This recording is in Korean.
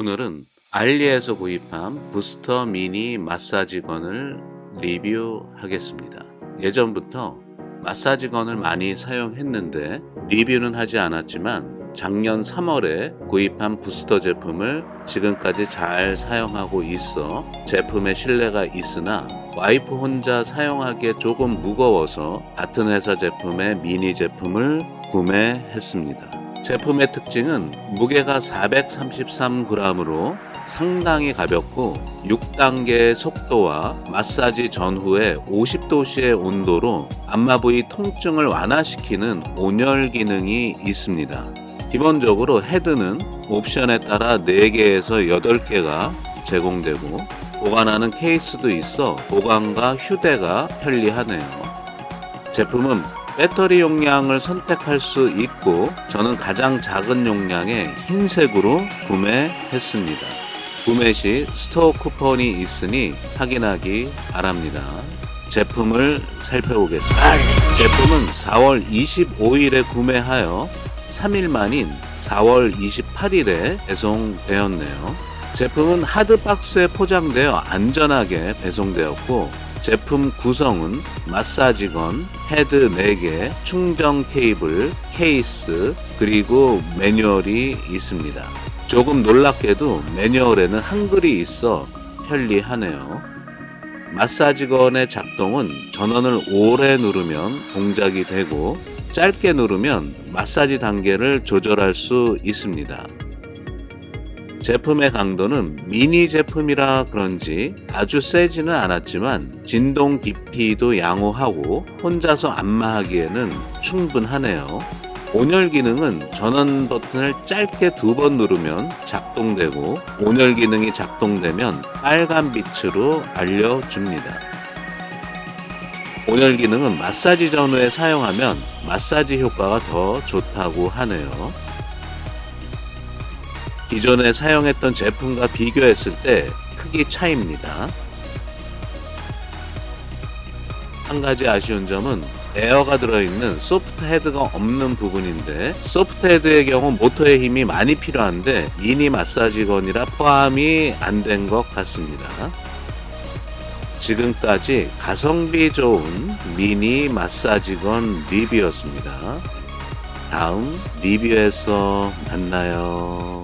오늘은 알리에서 구입한 부스터 미니 마사지건을 리뷰하겠습니다. 예전부터 마사지건을 많이 사용했는데 리뷰는 하지 않았지만 작년 3월에 구입한 부스터 제품을 지금까지 잘 사용하고 있어 제품의 신뢰가 있으나 와이프 혼자 사용하기에 조금 무거워서 같은 회사 제품의 미니 제품을 구매했습니다. 제품의 특징은 무게가 433g으로 상당히 가볍고 6단계의 속도와 마사지 전후에 50도씨의 온도로 안마 부위 통증을 완화시키는 온열 기능이 있습니다. 기본적으로 헤드는 옵션에 따라 4개에서 8개가 제공되고 보관하는 케이스도 있어 보관과 휴대가 편리하네요. 제품은 배터리 용량을 선택할 수 있고 저는 가장 작은 용량의 흰색으로 구매했습니다. 구매 시 스토어 쿠폰이 있으니 확인하기 바랍니다. 제품을 살펴보겠습니다. 제품은 4월 25일에 구매하여 3일 만인 4월 28일에 배송되었네요. 제품은 하드박스에 포장되어 안전하게 배송되었고 제품 구성은 마사지건, 헤드 4개, 충전 케이블, 케이스, 그리고 매뉴얼이 있습니다. 조금 놀랍게도 매뉴얼에는 한글이 있어 편리하네요. 마사지건의 작동은 전원을 오래 누르면 동작이 되고 짧게 누르면 마사지 단계를 조절할 수 있습니다. 제품의 강도는 미니 제품이라 그런지 아주 세지는 않았지만 진동 깊이도 양호하고 혼자서 안마하기에는 충분하네요. 온열 기능은 전원 버튼을 짧게 두 번 누르면 작동되고 온열 기능이 작동되면 빨간 빛으로 알려줍니다. 온열 기능은 마사지 전후에 사용하면 마사지 효과가 더 좋다고 하네요. 기존에 사용했던 제품과 비교했을 때 크기 차이입니다. 한 가지 아쉬운 점은 에어가 들어있는 소프트 헤드가 없는 부분인데 소프트 헤드의 경우 모터의 힘이 많이 필요한데 미니 마사지건이라 포함이 안 된 것 같습니다. 지금까지 가성비 좋은 미니 마사지건 리뷰였습니다. 다음 리뷰에서 만나요.